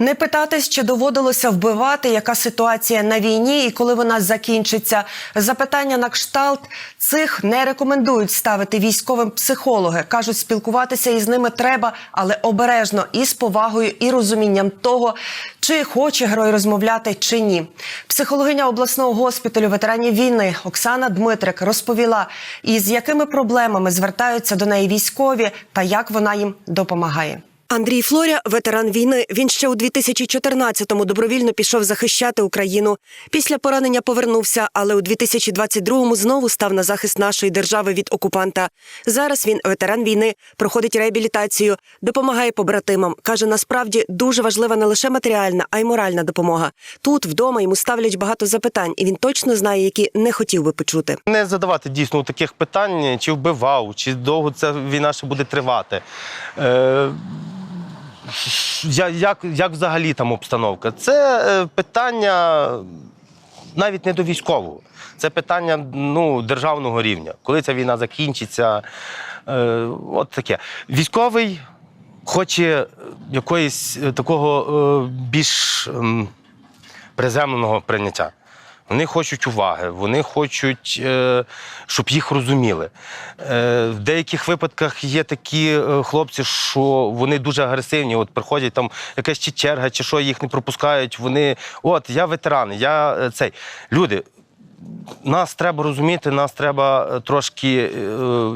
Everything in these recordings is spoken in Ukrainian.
Не питатись, чи доводилося вбивати, яка ситуація на війні і коли вона закінчиться. Запитання на кшталт цих не рекомендують ставити військовим психологи. кажуть, спілкуватися із ними треба, але обережно і з повагою, і розумінням того, чи хоче герой розмовляти, чи ні. Психологиня обласного госпіталю ветеранів війни Оксана Дмитрик розповіла, із якими проблемами звертаються до неї військові та як вона їм допомагає. Андрій Флоря, ветеран війни. Він ще у 2014-му добровільно пішов захищати Україну. Після поранення повернувся, але у 2022-му знову став на захист нашої держави від окупанта. Зараз він ветеран війни, проходить реабілітацію, допомагає побратимам. каже, насправді дуже важлива не лише матеріальна, а й моральна допомога. Тут вдома йому ставлять багато запитань, і він точно знає, які не хотів би почути. Не задавати дійсно таких питань, чи вбивав, чи довго ця війна ще буде тривати. Е, як, як взагалі там обстановка? Це е, питання навіть не до військового. Це питання ну, державного рівня. Коли ця війна закінчиться, е, от таке. Військовий хоче якоїсь такого е, більш ем, приземленого прийняття. Вони хочуть уваги, вони хочуть, е, щоб їх розуміли. Е, В деяких випадках є такі е, хлопці, що вони дуже агресивні. От приходять там якась чи черга, чи що їх не пропускають. Вони, от я ветеран, я цей. Люди, нас треба розуміти, нас треба трошки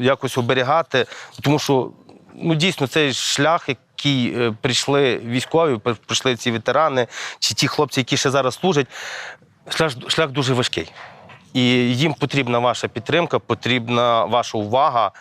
якось оберігати, тому що ну, дійсно цей шлях, який прийшли військові, прийшли ці ветерани, чи ті хлопці, які ще зараз служать, шлях, шлях дуже важкий. І їм потрібна ваша підтримка, потрібна ваша увага,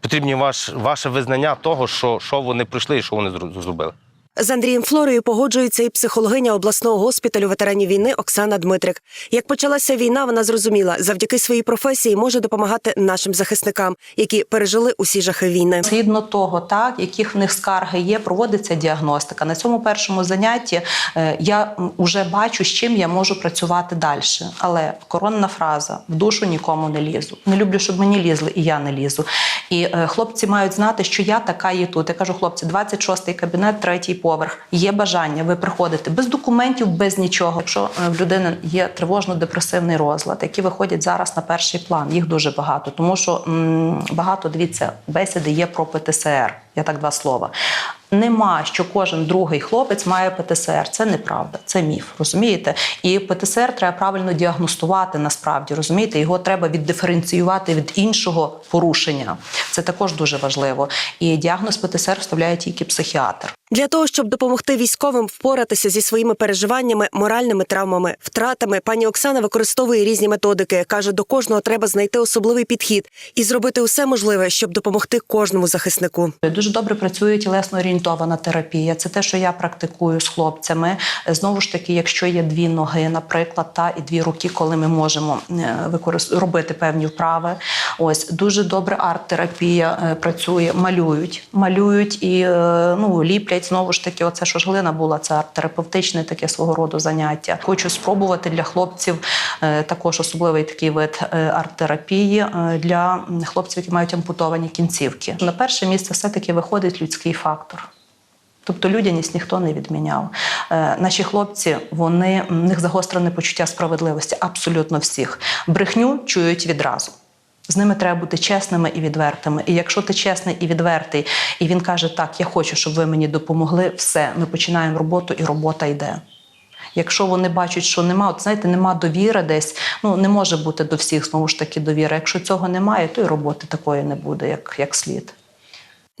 потрібні ваш, ваше визнання того, що, що вони пройшли і що вони зробили. З Андрієм Флорою погоджується і психологиня обласного госпіталю ветеранів війни Оксана Дмитрик. Як почалася війна, вона зрозуміла, завдяки своїй професії може допомагати нашим захисникам, які пережили усі жахи війни. Згідно того, так яких в них скарги є, проводиться діагностика. На цьому першому занятті е, я вже бачу, з чим я можу працювати далі. Але коронна фраза в душу нікому не лізу. Не люблю, щоб мені лізли, і я не лізу. І е, хлопці мають знати, що я така є тут. Я кажу, хлопці, 26-й кабінет, третій поверх. Є бажання, ви приходите без документів, без нічого. Якщо е, в людини є тривожно-депресивний розлад, які виходять зараз на перший план, їх дуже багато, тому що м, багато дивіться, бесіди є про ПТСР. Я так два слова. Нема, що кожен другий хлопець має ПТСР. Це неправда, це міф. Розумієте? І ПТСР треба правильно діагностувати насправді. Розумієте, його треба віддиференціювати від іншого порушення. Це також дуже важливо. І діагноз ПТСР вставляє тільки психіатр. Для того щоб допомогти військовим впоратися зі своїми переживаннями, моральними травмами, втратами, пані Оксана використовує різні методики. каже, до кожного треба знайти особливий підхід і зробити усе можливе, щоб допомогти кожному захиснику. Дуже добре працює тілесно орієнтована терапія. Це те, що я практикую з хлопцями. Знову ж таки, якщо є дві ноги, наприклад, та і дві руки, коли ми можемо е, використ... робити певні вправи. Ось дуже добре арт-терапія е, працює, малюють, малюють і е, ну ліплять. Знову ж таки, оце що ж глина була, це арт-терапевтичне таке свого роду заняття. Хочу спробувати для хлопців е, також особливий такий вид е, арт-терапії е, для хлопців, які мають ампутовані кінцівки. На перше місце все-таки виходить людський фактор. Тобто людяність ніхто не відміняв. Е, наші хлопці, вони в них загострене почуття справедливості, абсолютно всіх. Брехню чують відразу. З ними треба бути чесними і відвертими. І якщо ти чесний і відвертий, і він каже, так, я хочу, щоб ви мені допомогли, все, ми починаємо роботу, і робота йде. Якщо вони бачать, що нема, от знаєте, нема довіри десь, ну не може бути до всіх знову ж таки довіра. Якщо цього немає, то і роботи такої не буде, як, як слід.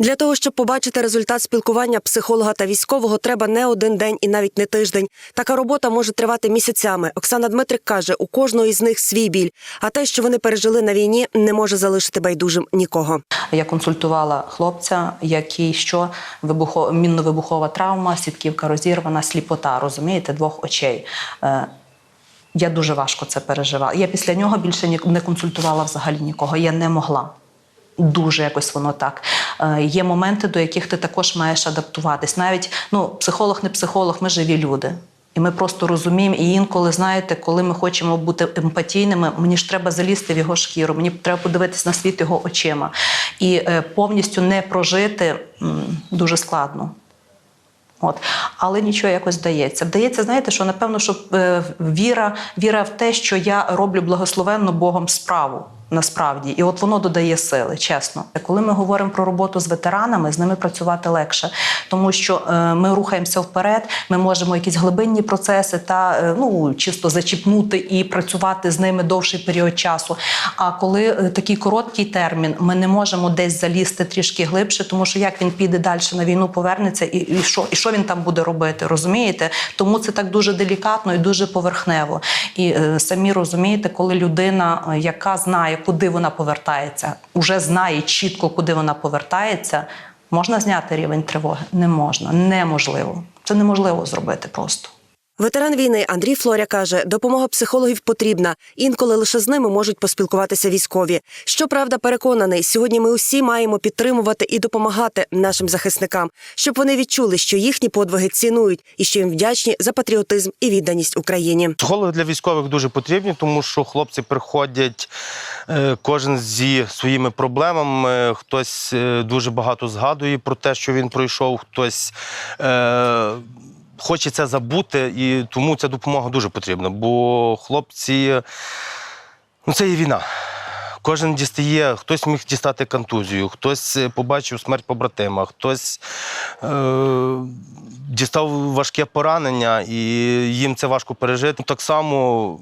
Для того щоб побачити результат спілкування психолога та військового, треба не один день і навіть не тиждень. Така робота може тривати місяцями. Оксана Дмитрик каже, у кожного із них свій біль. А те, що вони пережили на війні, не може залишити байдужим нікого. Я консультувала хлопця, який що вибухо, мінно-вибухова травма, сітківка розірвана, сліпота, розумієте, двох очей. Е, я дуже важко це переживала. Я після нього більше не консультувала взагалі нікого. Я не могла. Дуже якось воно так. Е, є моменти, до яких ти також маєш адаптуватись. Навіть ну, психолог, не психолог, ми живі люди. І ми просто розуміємо, і інколи, знаєте, коли ми хочемо бути емпатійними, мені ж треба залізти в його шкіру, мені треба подивитись на світ його очима. І е, повністю не прожити дуже складно. От, але нічого якось вдається. Вдається, знаєте, що напевно, що е, віра, віра в те, що я роблю благословенну Богом справу. Насправді, і от воно додає сили, чесно. Коли ми говоримо про роботу з ветеранами, з ними працювати легше, тому що е, ми рухаємося вперед, ми можемо якісь глибинні процеси та е, ну чисто зачіпнути і працювати з ними довший період часу. А коли е, такий короткий термін, ми не можемо десь залізти трішки глибше, тому що як він піде далі на війну, повернеться, і, і що, і що він там буде робити, розумієте? Тому це так дуже делікатно і дуже поверхнево. І самі розумієте, коли людина, яка знає, куди вона повертається, уже знає чітко, куди вона повертається, можна зняти рівень тривоги? Не можна, неможливо. Це неможливо зробити просто. Ветеран війни Андрій Флоря каже, допомога психологів потрібна. Інколи лише з ними можуть поспілкуватися військові. Щоправда, переконаний, сьогодні ми усі маємо підтримувати і допомагати нашим захисникам, щоб вони відчули, що їхні подвиги цінують і що їм вдячні за патріотизм і відданість Україні. Психологи для військових дуже потрібні, тому що хлопці приходять е, кожен зі своїми проблемами. Хтось е, дуже багато згадує про те, що він пройшов, хтось. Е, Хоче це забути, і тому ця допомога дуже потрібна. Бо хлопці, ну це є війна. Кожен дістає, хтось міг дістати контузію, хтось е, побачив смерть побратима, хтось е, дістав важке поранення, і їм це важко пережити. Так само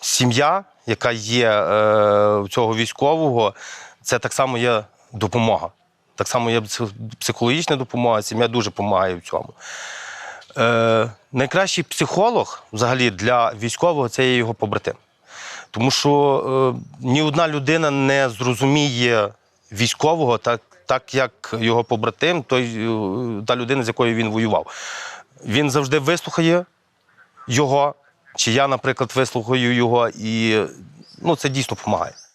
сім'я, яка є е, цього військового, це так само є допомога. Так само є психологічна допомога, сім'я дуже допомагає в цьому. Е, найкращий психолог взагалі для військового це є його побратим. Тому що е, ні одна людина не зрозуміє військового так, так як його побратим, той, е, та людина, з якою він воював. Він завжди вислухає його, чи я, наприклад, вислухаю його, і ну, це дійсно допомагає.